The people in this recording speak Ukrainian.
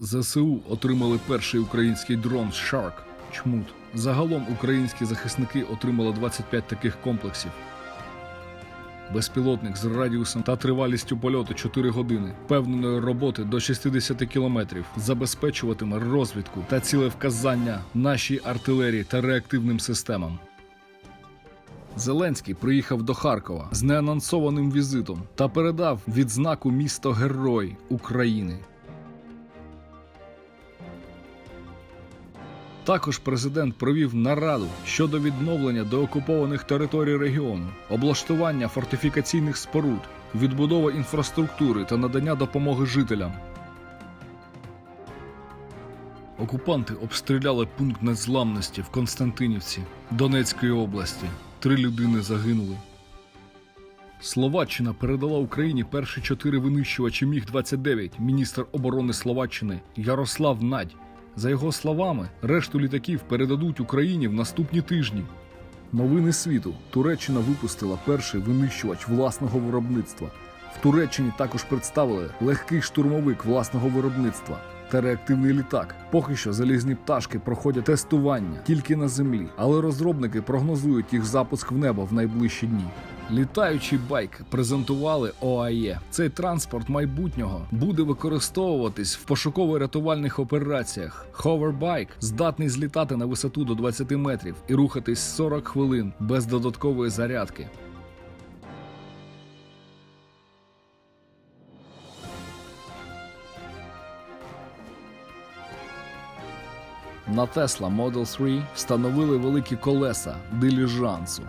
ЗСУ отримали перший український дрон Shark Чмут. Загалом українські захисники отримали 25 таких комплексів. Безпілотник з радіусом та тривалістю польоту 4 години, впевненої роботи до 60 кілометрів, забезпечуватиме розвідку та цілевказання нашій артилерії та реактивним системам. Зеленський приїхав до Харкова з неанонсованим візитом та передав відзнаку місто Герой України. Також президент провів нараду щодо відновлення деокупованих територій регіону, облаштування фортифікаційних споруд, відбудова інфраструктури та надання допомоги жителям. Окупанти обстріляли пункт незламності в Константинівці Донецької області. Три людини загинули. Словаччина передала Україні перші чотири винищувачі Міг-29. Міністр оборони Словаччини Ярослав Надь. За його словами, решту літаків передадуть Україні в наступні тижні. Новини світу. Туреччина випустила перший винищувач власного виробництва. В Туреччині також представили легкий штурмовик власного виробництва та реактивний літак. Поки що залізні пташки проходять тестування тільки на землі, але розробники прогнозують їх запуск в небо в найближчі дні. Літаючий байк презентували ОАЄ. Цей транспорт майбутнього буде використовуватись в пошуково-рятувальних операціях. Ховербайк здатний злітати на висоту до 20 метрів і рухатись 40 хвилин без додаткової зарядки. На Tesla Model 3 встановили великі колеса диліжансу.